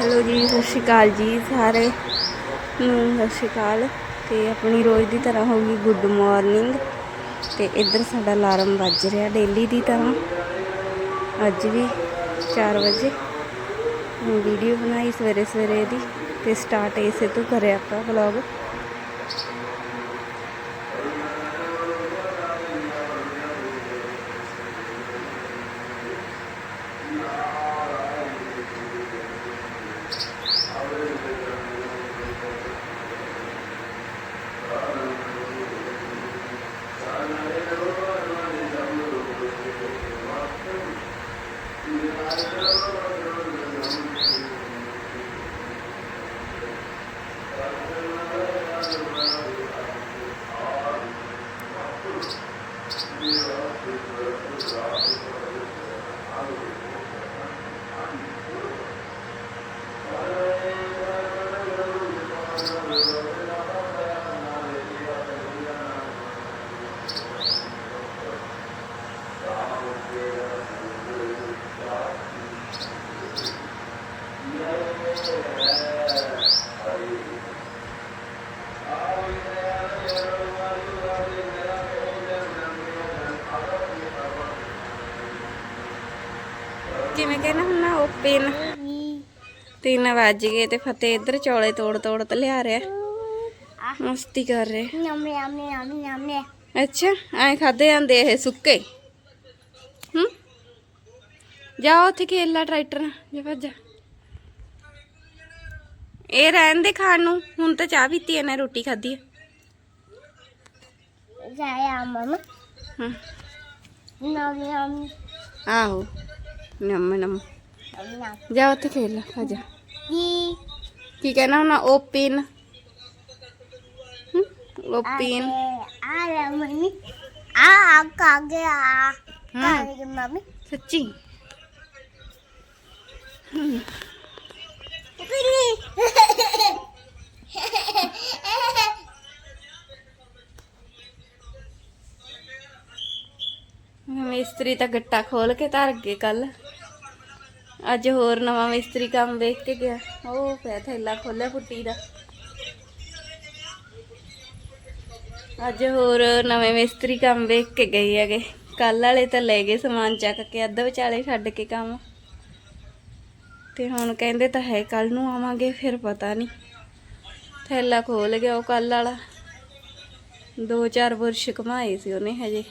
Hello ਜੀ, ਸਤਿ ਸ਼੍ਰੀ ਅਕਾਲ ਜੀ ਸਾਰੇ ਨੂੰ, ਸਤਿ ਸ਼੍ਰੀ ਅਕਾਲ। ਤੇ ਆਪਣੀ ਰੋਜ਼ ਦੀ ਤਰ੍ਹਾਂ ਹੋ ਗਈ ਗੁੱਡ ਮਾਰਨਿੰਗ। ਤੇ ਇੱਧਰ ਸਾਡਾ ਅਲਾਰਮ ਵੱਜ ਰਿਹਾ ਡੇਲੀ ਦੀ ਤਰ੍ਹਾਂ। ਅੱਜ ਵੀ 4 ਵਜੇ ਵੀਡੀਓ ਬਣਾਈ ਸਵੇਰੇ ਸਵੇਰੇ ਦੀ, ਤੇ ਸਟਾਰਟ ਇਸੇ ਤੋਂ ਕਰਿਆ ਆਪਾਂ ਵਲੌਗ ਕਿਵੇਂ ਕਹਿਣਾ ਹੁੰਨਾ ਓਪਨ ਤਿੰਨ। ਵੱਜ ਗਏ ਤੇ ਫਤਿਹ ਇੱਧਰ ਚੌਲੇ ਤੋੜ ਤੋੜ ਤੇ ਲਿਆ ਰਿਹਾ। ਮਸਤੀ ਕਰ ਰਿਹਾ। nhầm nhầm nhầm nè ਅੱਛਾ ਐ ਖਾਦੇ ਜਾਂਦੇ ਇਹ ਸੁੱਕੇ। ਹੂੰ। ਜਾ ਉੱਥੇ ਖੇਲ ਟਰੈਕਟਰ ਜਾ ਭੱਜ ਜਾ। ਇਹ ਰਹਿਣ ਦੇ ਖਾਣ ਨੂੰ ਹੁਣ ਤਾਂ ਚਾਹ ਪੀਤੀ ਐ ਨਾ ਰੋਟੀ ਖਾਧੀ ਐ Dạ mama ਹਾਂ। Nhầm nhầm ਆਹੋ। ਨਮ ਨਮ ਜਾ ਉੱਥੇ ਖੇਲ ਲਾ ਆ ਜਾ। ਕੀ ਕਹਿਣਾ ਹੁਣ open? Open. À là mami À cả cái à Cả cái mami ਸੱਚੀ। ਮਿਸਤਰੀ ਤਾਂ ਗੱਟਾ ਖੋਲ ਕੇ ਧਰ ਗਏ ਕੱਲ ਅੱਜ ਹੋਰ ਨਵਾਂ ਮਿਸਤਰੀ ਕੰਮ ਵੇਖ ਕੇ ਗਿਆ। ਉਹ ਪਿਆ ਥੈਲਾ ਖੋਲਿਆ ਪੁੱਟੀ ਦਾ। ਅੱਜ ਹੋਰ ਨਵੇਂ ਮਿਸਤਰੀ ਕੰਮ ਵੇਖ ਕੇ ਗਏ ਹੈਗੇ। ਕੱਲ ਵਾਲੇ ਤਾਂ ਲੈ ਗਏ ਸਮਾਨ ਚੱਕ ਕੇ, ਅੱਧ ਵਿਚਾਲੇ ਛੱਡ ਕੇ ਕੰਮ। ਤੇ ਹੁਣ ਕਹਿੰਦੇ ਤਾਂ ਹੈ ਕੱਲ ਨੂੰ ਆਵਾਂਗੇ, ਫਿਰ ਪਤਾ ਨਹੀਂ। ਥੈਲਾ ਖੋਲ ਗਿਆ ਉਹ ਕੱਲ ਵਾਲਾ। ਦੋ ਚਾਰ ਬੁਰਸ਼ ਘਮਾਏ ਸੀ ਉਹਨੇ ਹਜੇ।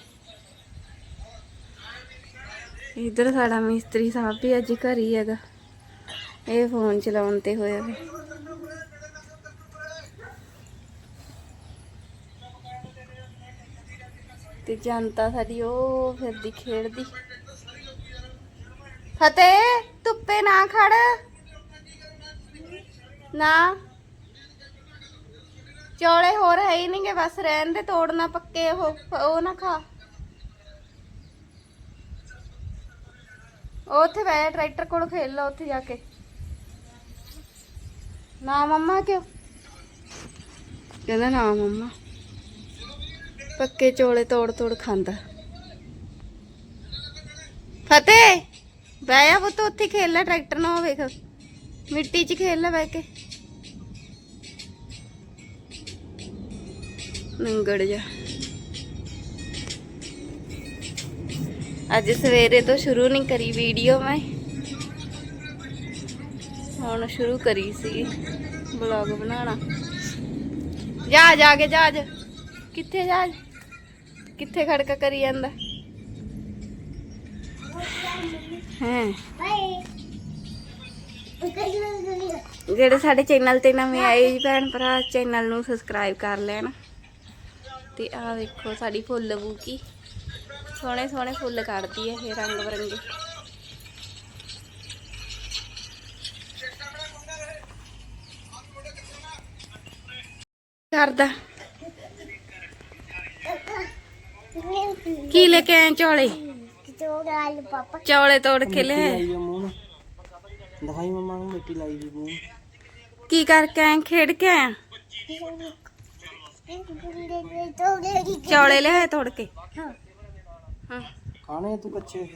ਇਧਰ ਸਾਡਾ ਮਿਸਤਰੀ ਸਾਹਿਬ ਵੀ ਅੱਜ ਘਰ ਹੀ ਹੈਗਾ। ਇਹ ਫੋਨ ਚਲਾਉਣ ਤੇ ਹੋਇਆ ਵੇ। ਤੇ ਜਨਤਾ ਸਾਡੀ, ਉਹ ਫਿਰਦੀ, ਖੇਡਦੀ। ਫਤਿਹ, ਧੁੱਪੇ ਨਾ ਖੜ। ਨਾ। ਚੌਲੇ ਹੋਰ ਹੈ ਹੀ ਨਹੀਂਗੇ ਬਸ ਰਹਿਣ ਦੇ, ਤੋੜਨਾ ਪੱਕੇ ਉਹ ਉਹ ਨਾ ਖਾ। ਉਹ ਉੱਥੇ ਬਹਿ ਜਾ, ਟਰੈਕਟਰ ਕੋਲ ਖੇਲ ਲਓ ਉੱਥੇ ਜਾ ਕੇ। ਨਾ ਮੰਮਾ ਕਿਉਂ? ਕਹਿੰਦਾ ਨਾ ਮੰਮਾ। ਪੱਕੇ ਚੋਲੇ ਤੋੜ ਤੋੜ ਖਾਂਦਾ। ਫਤਿਹ ਬਹਿ ਜਾ ਪੁੱਤ ਉੱਥੇ ਖੇਲ ਲੈ ਟਰੈਕਟਰ ਨਾਲ ਉਹ ਵੇਖ ਮਿੱਟੀ 'ਚ ਖੇਲ ਲੈ ਬਹਿ ਕੇ। ਨੰਗੜ ਜਾ। ਅੱਜ ਸਵੇਰੇ ਤੋਂ ਸ਼ੁਰੂ ਨਹੀਂ ਕਰੀ ਵੀਡੀਓ ਮੈਂ। ਹੁਣ ਸ਼ੁਰੂ ਕਰੀ ਸੀ ਵਲੌਗ ਬਣਾਉਣਾ। ਜਾ ਜਾ ਕੇ ਜਾ ਕਿੱਥੇ ਜਾ ਕਿੱਥੇ ਖੜਕਾ ਕਰੀ ਜਾਂਦਾ? ਹੈ। ਜਿਹੜੇ ਸਾਡੇ ਚੈਨਲ ਤੇ ਨਵੇਂ ਆਏ ਜੀ ਭੈਣ ਭਰਾ, ਚੈਨਲ ਨੂੰ ਸਬਸਕ੍ਰਾਈਬ ਕਰ ਲੈਣ। ਤੇ ਆਹ ਵੇਖੋ ਸਾਡੀ ਫੁੱਲ ਬੂਕੀ। ਸੋਹਣੇ ਸੋਹਣੇ ਫੁੱਲ ਕੱਢਦੀ ਹੈ ਇਹ ਰੰਗ ਬਰੰਗੇ। ਕਰਦਾ। ਕੀ ਲੈ ਕੇ ਆਏ ਚੌਲੇ? ਚੌਲੇ ਤੋੜ ਕੇ ਲੈ ਦਿਖਾਈ ਮਮਾ ਨੂੰ ਮਿੱਟੀ ਲਾਈ ਮੂੰਹ ਨੂੰ। ਕੀ ਕਰਕੇ ਆਏ ਖੇਡ ਕੇ ਆਇਆ? ਚੌਲੇ ਲਿਆਏ ਤੋੜ ਕੇ? ਹਾਂ। ਹਾਂ ਖਾਣੇ ਤੂੰ ਕੱਚੇ?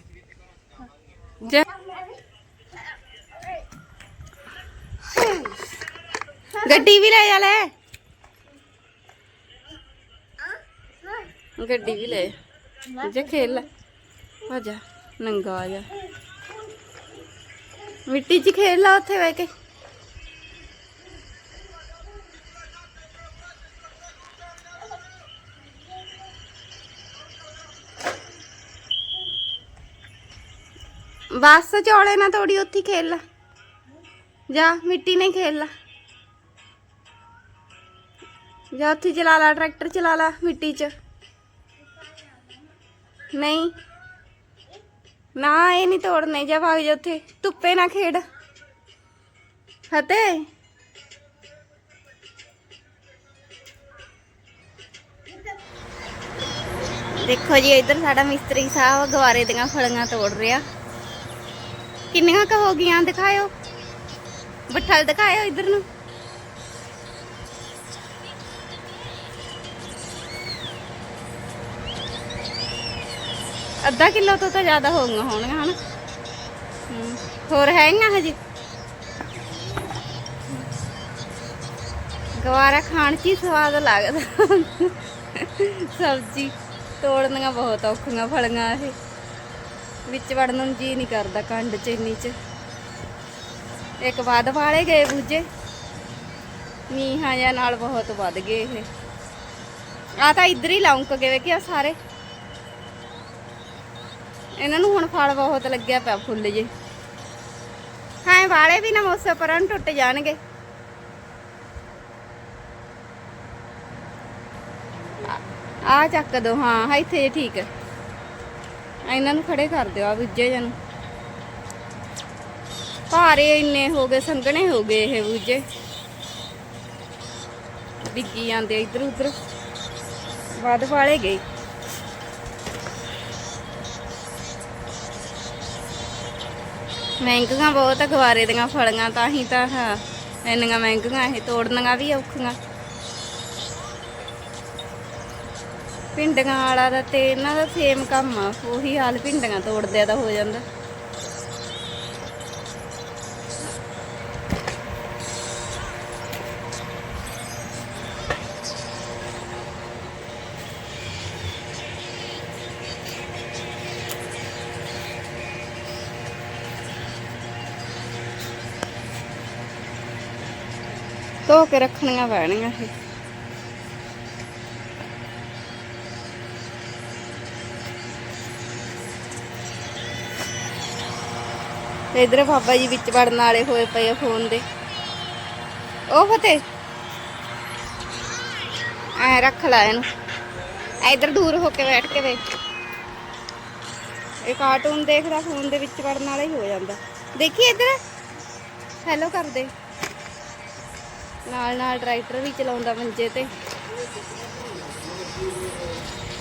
ਜਾ ਗੱਡੀ ਵੀ ਲੈ ਜਾ ਲੈ। ਗੱਡੀ ਵੀ ਲੈ। ਜੇ ਖੇਲ ਲੈ। ਆ ਜਾ, ਨੰਗਾ ਆ ਜਾ। ਮਿੱਟੀ 'ਚ ਖੇਲ ਲਾ ਉੱਥੇ ਬਹਿ ਕੇ। ਬਸ ਚੌਲੇ ਨਾ ਤੋੜੀ ਉੱਥੇ ਖੇਲ ਲਾ। ਜਾ, ਮਿੱਟੀ ਨੇ ਖੇਲ ਲਾ। ਜਾ, ਉੱਥੇ ਚਲਾ ਲਾ, ਟਰੈਕਟਰ ਚਲਾ ਲਾ ਮਿੱਟੀ 'ਚ। ਨਹੀਂ। ਨਾ, ਇਹ ਨਹੀਂ ਤੋੜਨੇ। ਜਾ ਭਾਗ ਜਾ ਉੱਥੇ। ਧੁੱਪੇ ਨਾ ਖੇਡ। ਫਤਿਹ। ਦੇਖੋ ਜੀ, ਇੱਧਰ ਸਾਡਾ ਮਿਸਤਰੀ ਸਾਹਿਬ ਗਵਾਰੇ ਦੀਆਂ ਫਲੀਆਂ ਤੋੜ ਰਿਹਾ। ਕਿੰਨੀਆਂ ਕੁ ਹੋ ਗਈਆਂ ਦਿਖਾਇਓ। ਬੱਠਲ ਦਿਖਾਇਓ ਇੱਧਰ ਨੂੰ। ਅੱਧਾ ਕਿਲੋ ਤੋਂ ਤਾਂ ਜ਼ਿਆਦਾ ਹੋ ਗਈਆਂ ਹੋਣਗੀਆਂ, ਹਨਾ? ਹੋਰ ਹੈਗੀਆਂ ਹਜੇ? ਗਵਾਰਾ ਖਾਣ 'ਚ ਹੀ ਸਵਾਦ ਲੱਗਦਾ। ਸਬਜ਼ੀ ਤੋੜਨੀਆਂ ਬਹੁਤ ਔਖੀਆਂ ਫਲੀਆਂ ਇਹ। ਵਿੱਚ ਵੜਨ ਨੂੰ ਜੀ ਨਹੀਂ ਕਰਦਾ ਕੰਡ ਚ ਇੰਨੀ ਚ। ਇੱਕ ਵੱਧ ਵਾਲੇ ਗਏ ਬੂਝੇ ਮੀਂਹਾਂ ਜਾਂ ਨਾਲ ਬਹੁਤ ਵੱਧ ਗਏ ਇਹ। ਆ ਤਾਂ ਇੱਧਰ ਹੀ ਲੌਂਕ ਗਏ ਵੇ ਸਾਰੇ। ਇਹਨਾਂ ਨੂੰ ਹੁਣ ਫਲ ਬਹੁਤ ਲੱਗਿਆ ਪਿਆ ਫੁੱਲ ਜੇ। ਹਾਂ, ਵਾਲੇ ਵੀ ਨਾ ਮੋਸੇ ਪਰਾਂ ਨੂੰ ਟੁੱਟ ਜਾਣਗੇ। ਆ ਚੱਕ ਦੋ ਹਾਂ, ਇੱਥੇ ਜੇ ਠੀਕ। ਇਹਨਾਂ ਨੂੰ ਖੜੇ ਕਰ ਦਿਓ ਆ ਬੁੱਝੇ ਜਨ ਭਾਰੇ ਇੰਨੇ ਹੋ ਗਏ, ਸੰਘਣੇ ਹੋ ਗਏ ਇਹ ਬੁੱਝੇ ਡਿੱਗੀ ਜਾਂਦੇ ਇਧਰ ਉਧਰ। ਵੱਧ ਵਾਲੇ ਗਏ। ਮਹਿੰਗੀਆਂ ਬਹੁਤ ਆ, ਗਵਾਰੇ ਦੀਆਂ ਫਲੀਆਂ ਤਾਂ ਹੀ ਤਾਂ, ਹਾਂ, ਇੰਨੀਆਂ ਮਹਿੰਗੀਆਂ, ਇਹ ਤੋੜਨੀਆਂ ਵੀ ਔਖੀਆਂ। ਪਿੰਡੀਆਂ ਵਾਲਾ ਦਾ ਤੇ ਇਹਨਾਂ ਦਾ ਸੇਮ ਕੰਮ ਆ, ਉਹੀ ਹਾਲ ਪਿੰਡੀਆਂ ਤੋੜਦਿਆਂ ਦਾ ਹੋ ਜਾਂਦਾ। ਧੋ ਕੇ ਰੱਖਣੀਆਂ ਪੈਣੀਆਂ ਇਹ। ਤੇ ਇਧਰ ਬਾਬਾ ਜੀ ਵਿੱਚ ਵੜਨ ਵਾਲੇ ਹੋਏ ਪਏ ਆ ਫੋਨ ਦੇ। ਉਹ ਫਤੇ ਐ ਰੱਖ ਲੈ ਇਹਨੂੰ। ਇਧਰ ਦੂਰ ਹੋ ਕੇ ਬੈਠ ਕੇ ਵੇ ਇਹ ਕਾਰਟੂਨ ਦੇਖਦਾ ਫੋਨ ਦੇ ਵਿੱਚ ਵੜਨ ਵਾਲਾ ਹੀ ਹੋ ਜਾਂਦਾ। ਦੇਖੀ ਇਧਰ? ਹੈਲੋ ਕਰਦੇ ਨਾਲ ਨਾਲ ਟਰੈਕਟਰ ਵੀ ਚਲਾਉਂਦਾ ਮੰਜੇ ਤੇ।